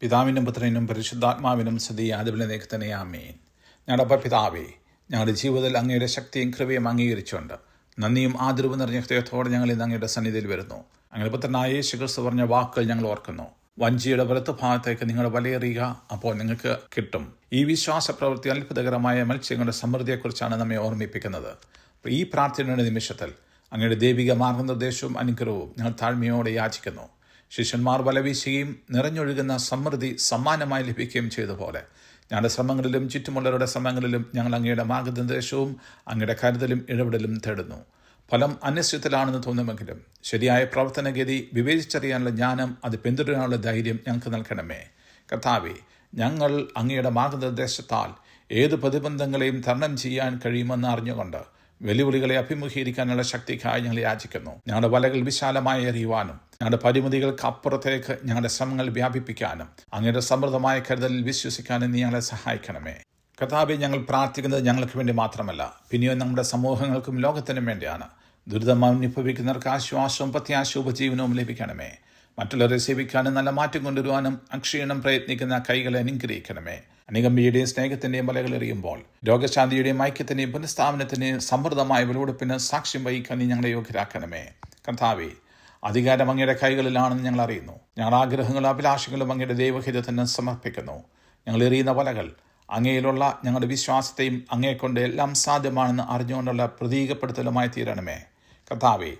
പിതാവിനും പുത്രനും പരിശുദ്ധാത്മാവിനും സ്തുതി. ആദിവിലെ തന്നെ ആമേൻ. ഞങ്ങളുടെ പിതാവേ ഞങ്ങളുടെ ജീവിതത്തിൽ അങ്ങയുടെ ശക്തിയും കൃപയും അംഗീകരിച്ചുകൊണ്ട് നന്ദിയും ആദരവും നിറഞ്ഞ ഹൃദയത്തോടെ ഞങ്ങൾ ഇന്ന് അങ്ങയുടെ സന്നിധിയിൽ വരുന്നു. അങ്ങനെ പുത്രനായ ക്രിസ്തു പറഞ്ഞ വാക്കുകൾ ഞങ്ങൾ ഓർക്കുന്നു. വഞ്ചിയുടെ വലത്ത് ഭാഗത്തേക്ക് നിങ്ങൾ വലയെറിയുക അപ്പോൾ നിങ്ങൾക്ക് കിട്ടും. ഈ വിശ്വാസ പ്രവൃത്തി അത്ഭുതകരമായ മത്സ്യങ്ങളുടെ സമൃദ്ധിയെക്കുറിച്ചാണ് നമ്മെ ഓർമ്മിപ്പിക്കുന്നത്. ഈ പ്രാർത്ഥനയുടെ നിമിഷത്തിൽ അങ്ങയുടെ ദൈവിക മാർഗനിർദ്ദേശവും അനുഗ്രഹവും ഞങ്ങൾ താഴ്മയോടെ യാചിക്കുന്നു. ശിഷ്യന്മാർ വലവീശുകയും നിറഞ്ഞൊഴുകുന്ന സമൃദ്ധി സമ്മാനമായി ലഭിക്കുകയും ചെയ്ത പോലെ ഞങ്ങളുടെ ശ്രമങ്ങളിലും ചുറ്റുമുള്ളവരുടെ ശ്രമങ്ങളിലും ഞങ്ങൾ അങ്ങയുടെ മാർഗനിർദ്ദേശവും അങ്ങയുടെ കരുതലും ഇടപെടലും തേടുന്നു. ഫലം അനിശ്ചിതത്തിലാണെന്ന് തോന്നുമെങ്കിലും ശരിയായ പ്രവർത്തനഗതി വിവേചിച്ചറിയാനുള്ള ജ്ഞാനം അത് പിന്തുടരാനുള്ള ധൈര്യം ഞങ്ങൾക്ക് നൽകണമേ. കർത്താവെ ഞങ്ങൾ അങ്ങയുടെ മാർഗനിർദ്ദേശത്താൽ ഏത് പ്രതിബന്ധങ്ങളെയും തരണം ചെയ്യാൻ കഴിയുമെന്ന് അറിഞ്ഞുകൊണ്ട് വെല്ലുവിളികളെ അഭിമുഖീകരിക്കാനുള്ള ശക്തിക്കായി ഞങ്ങൾ യാചിക്കുന്നു. ഞങ്ങളുടെ വലകൾ വിശാലമായി എറിയുവാനും ഞങ്ങളുടെ പരിമിതികൾക്ക് അപ്പുറത്തേക്ക് ഞങ്ങളുടെ ശ്രമങ്ങൾ വ്യാപിപ്പിക്കാനും അങ്ങയുടെ സമൃദ്ധമായ കരുതലിൽ വിശ്വസിക്കാനും നീ ഞങ്ങളെ സഹായിക്കണമേ. കഥാപി ഞങ്ങൾ പ്രാർത്ഥിക്കുന്നത് ഞങ്ങൾക്ക് വേണ്ടി മാത്രമല്ല. പിന്നെയോ നമ്മുടെ സമൂഹങ്ങൾക്കും ലോകത്തിനും വേണ്ടിയാണ്. ദുരിതം അനുഭവിക്കുന്നവർക്ക് ആശ്വാസവും പ്രത്യാശ ഉപജീവനവും ലഭിക്കണമേ. മറ്റുള്ളവരെ സേവിക്കാനും നല്ല മാറ്റം കൊണ്ടുവരുവാനും അക്ഷീണം പ്രയത്നിക്കുന്ന കൈകളെ അനുഗ്രഹിക്കണമേ. അനികമ്പിയുടെയും സ്നേഹത്തിന്റെയും മലകൾ എറിയുമ്പോൾ രോഗശാന്തിയുടെയും ഐക്യത്തിന്റെയും പുനഃസ്ഥാപനത്തിന്റെയും സമൃദ്ധമായ വിളവെടുപ്പിന് സാക്ഷ്യം വഹിക്കാൻ നീ ഞങ്ങളെ യോഗ്യരാക്കണമേ. കർത്താവേ അധികാരം അങ്ങയുടെ കൈകളിലാണെന്ന് ഞങ്ങൾ അറിയുന്നു. ഞങ്ങൾ ആഗ്രഹങ്ങളും അഭിലാഷങ്ങളും അങ്ങയുടെ ദൈവഹിതത്തിന് സമർപ്പിക്കുന്നു. ഞങ്ങൾ എറിയുന്ന വലകൾ അങ്ങയിലുള്ള ഞങ്ങളുടെ വിശ്വാസത്തെയും അങ്ങയെക്കൊണ്ട് എല്ലാം സാധ്യമാണെന്ന് അറിഞ്ഞുകൊണ്ടുള്ള പ്രതീകപ്പെടുത്തലുമായി തീരണമേ. കർത്താവെ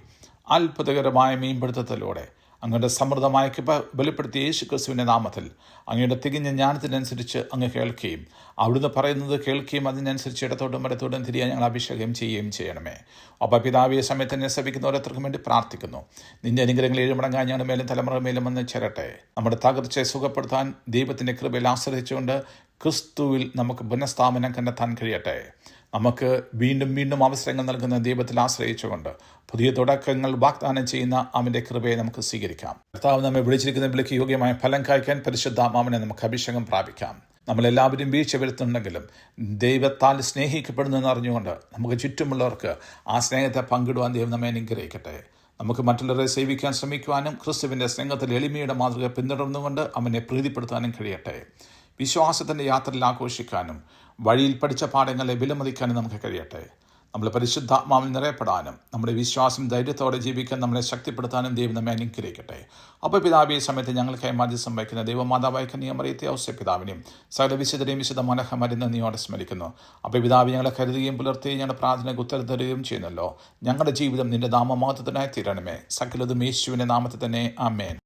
അത്ഭുതകരമായ മീൻപിടുത്തത്തിലൂടെ അങ്ങയുടെ സമൃദ്ധമായ കൃപ യേശു ക്രിസ്തുവിന്റെ നാമത്തിൽ അങ്ങയുടെ തികഞ്ഞ ജ്ഞാനത്തിനനുസരിച്ച് അങ്ങ് കേൾക്കുകയും അവിടുന്ന് പറയുന്നത് കേൾക്കുകയും അതിനനുസരിച്ച് ഇടത്തോട്ടും വലത്തോട്ടും തിരിയാൻ ഞങ്ങൾ അഭിഷേകം ചെയ്യുകയും ചെയ്യണമേ. അപ്പം പിതാവിയെ സമയത്ത് എന്നെ സഭിക്കുന്ന ഓരോരുത്തർക്കും വേണ്ടി പ്രാർത്ഥിക്കുന്നു. നിന്റെ അനുഗ്രഹങ്ങൾ ഏഴുമടങ്ങാൻ ഞങ്ങളുടെ മേലും തലമുറ മേലും വന്ന് ചേരട്ടെ. നമ്മുടെ തകർച്ചയെ സുഖപ്പെടുത്താൻ ദൈവത്തിന്റെ കൃപയിൽ ആശ്രയിച്ചുകൊണ്ട് ക്രിസ്തുവിൽ നമുക്ക് പുനഃസ്ഥാപനം കണ്ടെത്താൻ കഴിയട്ടെ. നമുക്ക് വീണ്ടും വീണ്ടും അവസരങ്ങൾ നൽകുന്ന ദൈവത്തിൽ ആശ്രയിച്ചുകൊണ്ട് പുതിയ തുടക്കങ്ങൾ വാഗ്ദാനം ചെയ്യുന്ന അവന്റെ കൃപയെ നമുക്ക് സ്വീകരിക്കാം. കർത്താവ് നമ്മെ വിളിച്ചിരിക്കുന്ന വിളിക്ക് യോഗ്യമായ ഫലം കായ്ക്കാൻ പരിശുദ്ധാമാവിനെ നമുക്ക് അഭിഷേകം പ്രാപിക്കാം. നമ്മളെല്ലാവരും വീഴ്ച വരുത്തുന്നുണ്ടെങ്കിലും ദൈവത്താൽ സ്നേഹിക്കപ്പെടുന്നെന്ന് അറിഞ്ഞുകൊണ്ട് നമുക്ക് ചുറ്റുമുള്ളവർക്ക് ആ സ്നേഹത്തെ പങ്കിടുവാൻ ദൈവം നമ്മെ അനുഗ്രഹിക്കട്ടെ. നമുക്ക് മറ്റുള്ളവരെ സേവിക്കാൻ ശ്രമിക്കുവാനും ക്രിസ്തുവിന്റെ സ്നേഹത്തിൽ എളിമയുടെ മാതൃക പിന്തുടർന്നുകൊണ്ട് അവനെ പ്രീതിപ്പെടുത്താനും കഴിയട്ടെ. വിശ്വാസത്തിന്റെ യാത്രയിൽ ആഘോഷിക്കാനും വഴിയിൽ പഠിച്ച പാഠങ്ങളെ വിലമതിക്കാനും നമുക്ക് കഴിയട്ടെ. നമ്മൾ പരിശുദ്ധാത്മാവിൽ നിറയപ്പെടാനും നമ്മുടെ വിശ്വാസം ധൈര്യത്തോടെ ജീവിക്കാൻ നമ്മളെ ശക്തിപ്പെടുത്താനും ദൈവം നമ്മെ അനുഗ്രഹിക്കട്ടെ. അപ്പോൾ പിതാവ് സമയത്ത് ഞങ്ങൾക്ക് മാധ്യസം സംഭവിക്കുന്ന ദൈവമാതാവായ നിയമറിയത്തെ ഔസ്യ പിതാവിനെയും സകല വിശുദ്ധരെയും വിശുദ്ധ മനഹമരുന്ന് നീയോടെ സ്മരിക്കുന്നു. അപ്പോൾ പിതാവ് ഞങ്ങളെ കരുതുകയും പുലർത്തുകയും ഞങ്ങളുടെ പ്രാർത്ഥനയ്ക്ക് ഉത്തരം തരുകയും ചെയ്യുന്നല്ലോ. ഞങ്ങളുടെ ജീവിതം നിന്റെ നാമമാത്രത്തിനായി തീരണമേ. സകലതും യേശുവിന്റെ നാമത്തിൽ തന്നെ. ആമേൻ.